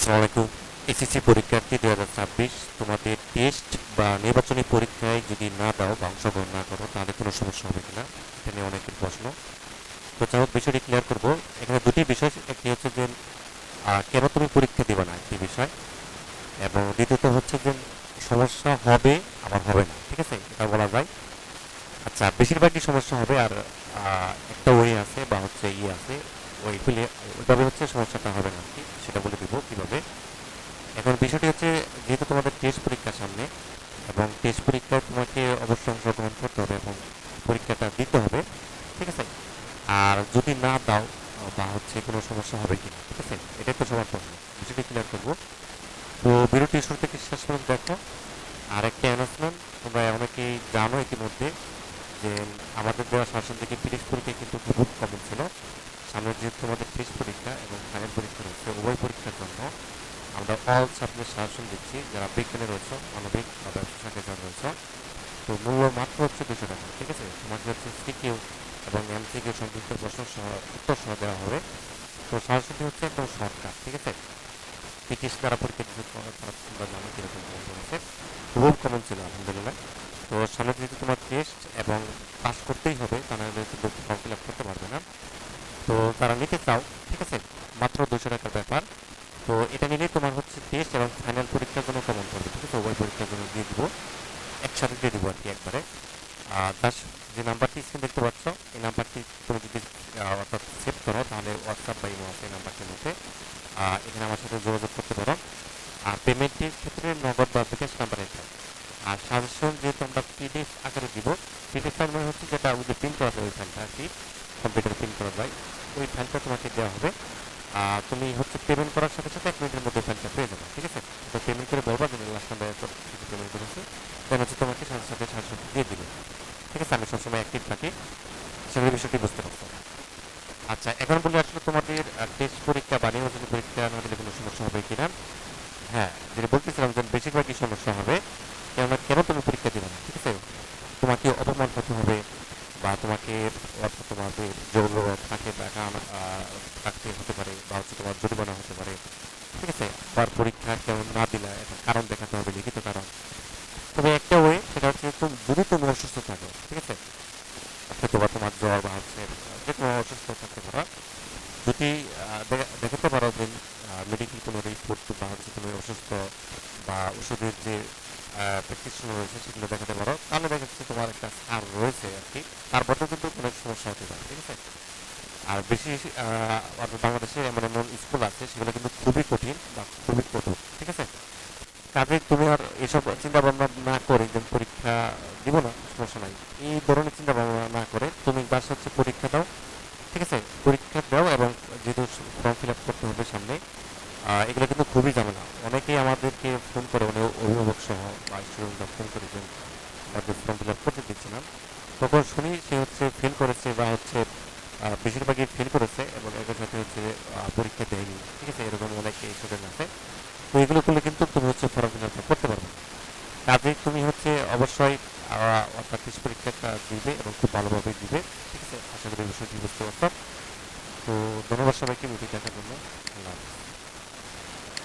আসসালামু এসএসসি পরীক্ষার্থী দু হাজার ছাব্বিশ। তোমাদের টেস্ট বা নির্বাচনী পরীক্ষায় যদি না দাও বা অংশগ্রহণ না করো, তাহলে কোনো সমস্যা হবে কিনা? এটা নিয়ে অনেকের প্রশ্ন। তো যাই হোক, বিষয়টি ক্লিয়ার করব। এখানে দুটি বিষয়, একটি হচ্ছে যে কেন তুমি পরীক্ষা দিবে না একটি বিষয়? এবং দ্বিতীয়ত হচ্ছে যে, সমস্যা হবে, আবার হবে না। ঠিক আছে? এটা বলা যায়। আচ্ছা বেশিরভাগই সমস্যা হবে, আর একটা ওয়ে আছে বা হচ্ছে ইয়ে আছে। ওইগুলি ওইভাবে হচ্ছে সমস্যাটা হবে না কি সেটা বলে দিব কীভাবে। এখন বিষয়টি হচ্ছে, যেহেতু তোমাদের টেস্ট পরীক্ষা সামনে, এবং টেস্ট পরীক্ষায় তোমাকে অবশ্যই অংশগ্রহণ করতে হবে এবং পরীক্ষাটা দিতে হবে, ঠিক আছে? আর যদি না দাও, বা হচ্ছে কোনো সমস্যা হবে কিনা, ঠিক আছে? এটাই তো সবার প্রশ্ন, বিষয়টি ক্লিয়ার করব। তো বিরতি শুরু থেকে শেষ পর্যন্ত দেখো। আর একটা অ্যানাউন্সমেন্ট তোমরা অনেকেই জানো ইতিমধ্যে, যে আমাদের দেওয়া শাসন থেকে তিরিশ পরীক্ষা কিন্তু খুব কমন ছিল। সামনে যেহেতু তোমাদের টেস্ট পরীক্ষা এবং ফাইনাল পরীক্ষা রয়েছে, উভয় পরীক্ষার জন্য আমরা অল সাবজেক্ট শাসন দিচ্ছি। যারা বিজ্ঞানে রয়েছে, মানবিক বা ব্যবসা শাখায় যারা রয়েছে, তো মূল্য মাত্র হচ্ছে দুশো টাকা, ঠিক আছে? তোমাকে হচ্ছে সিকিউ এবং এমসিকিউ সংযুক্ত প্রশ্ন সহ, উত্তর সহ দেওয়া হবে। তো শাসনটি হচ্ছে একদম শর্টকাট ঠিক আছে? ব্রিটিশ দ্বারা পরীক্ষা তোমরা তোমরা জানো কীরকম করেছে। খুব কমন ছিল, আলহামদুলিল্লাহ। তো সামনে যেহেতু তোমার টেস্ট এবং পাস করতেই হবে তা নাহলে কিন্তু ফর্ম ফিল আপ করতে পারবে না। তো তারা নিতে চাও, ঠিক আছে? মাত্র দুশো টাকার ব্যাপার। তো এটা নিলেই তোমার হচ্ছে টেস্ট এবং ফাইনাল পরীক্ষার জন্য কমন করবে, ঠিক আছে? উভয় পরীক্ষার জন্য দিয়ে দিব, একসাথে দিয়ে দিব আর কি একবারে। আর দাস যে নাম্বারটি স্ক্রিন দেখতে পাচ্ছ, এই নাম্বারটি তুমি যদি অর্থাৎ সেভ করো, তাহলে হোয়াটসঅ্যাপ বা ইমো আছে এই নাম্বারটির মধ্যে। এখানে আমার সাথে যোগাযোগ করতে পারো। আর পেমেন্টের ক্ষেত্রে নগদ বা বিকাশ নাম্বার এটা আর সাজেশন যেহেতু আমরা পিডিএফ আকারে দিব পিডিএফ মানে হচ্ছে যেটা ওই যে প্রিন্ট করা যায় ওই ফাইলটা আর কি কম্পিউটার প্রিন্ট করা যায় ওই ফাইলটা তোমাকে দেওয়া হবে। আর তুমি হচ্ছে পেমেন্ট করার সাথে সাথে এক মিনিটের মধ্যে ফাইলটা পেয়ে যাবে, ঠিক আছে? তো পেমেন্ট করে বলবা যে লাস্ট নাম্বার পেমেন্ট করেছি। দেন হচ্ছে তোমাকে সাথে সাথে সাজেশন দিয়ে দিবে। ঠিক আছে? আমি সবসময় অ্যাক্টিভ থাকি। সেগুলো বিষয়টি বুঝতে পারছ। আচ্ছা এখন বলি আসলে তোমাদের টেস্ট পরীক্ষা, বা নির্বাচনী পরীক্ষা না দিলে কোনো সমস্যা হবে কিনা? হ্যাঁ যেটা বলতেছিলাম যে বেশিরভাগই সমস্যা হবে, কেননা কেন তুমি পরীক্ষা দিবে না, ঠিক আছে? তোমাকে অপমান করতে হবে, বা তোমাকে তোমার জরিমানা হতে পারে। ঠিক আছে আবার পরীক্ষা কেমন না দিলে একটা কারণ দেখাতে হবে, লিখিত কারণ। তবে একটা ওয়ে সেটা হচ্ছে তুমি যদি তুমি অসুস্থ থাকো ঠিক আছে? হয়তো বা তোমার জ্বর বা হচ্ছে যে কোনো অসুস্থ থাকতে পারো যদি দেখাতে পারো যে মেডিকেল কোনো রিপোর্ট বা হচ্ছে তুমি অসুস্থ বা ওষুধের যে প্রেসক্রিপশন রয়েছে, সেগুলো দেখাতে পারো। তাহলে দেখা যাচ্ছে তোমার একটা সার রয়েছে আর কি। তারপরেও কিন্তু অনেক সমস্যা হতে পারে, ঠিক আছে? আর বেশি বাংলাদেশে এমন এমন স্কুল আছে, সেগুলো কিন্তু খুবই কঠিন বা খুবই কঠোর, ঠিক আছে? কাজে তুমি আর এসব চিন্তা ভাবনা না করে যে পরীক্ষা দিব না, সমস্যা নাই। এই ধরনের চিন্তা ভাবনা না করে তুমি বাস হচ্ছে পরীক্ষা দাও, ঠিক আছে? পরীক্ষা দাও এবং যেহেতু ফর্ম ফিল আপ করতে হবে সামনে এগুলো কিন্তু খুবই ঝামেলা। অনেকেই আমাদেরকে ফোন করে মানে অভিভাবক সহ বা স্টুডেন্টরা ফোন করে যে ফর্ম ফিল আপ করতে দিচ্ছে না। তখন শুনি সে হচ্ছে ফেল করেছে বা হচ্ছে বেশিরভাগই ফেল করেছে এবং এদের সাথে হচ্ছে পরীক্ষা দেয়নি। ঠিক আছে, এরকম অনেক স্টুডেন্ট আছে। তো এগুলো করলে কিন্তু তুমি হচ্ছে ফর্ম ফিল করতে পারবে। কাজে তুমি হচ্ছে অবশ্যই অর্থাৎ কিছু পরীক্ষাটা দিবে এবং খুব ভালোভাবে দিবে। ঠিক আছে, আশা করি বিষয়টি বুঝতে পারতাম তো ধন্যবাদ সবাইকে ভিডিও দেখার জন্য আল্লাহ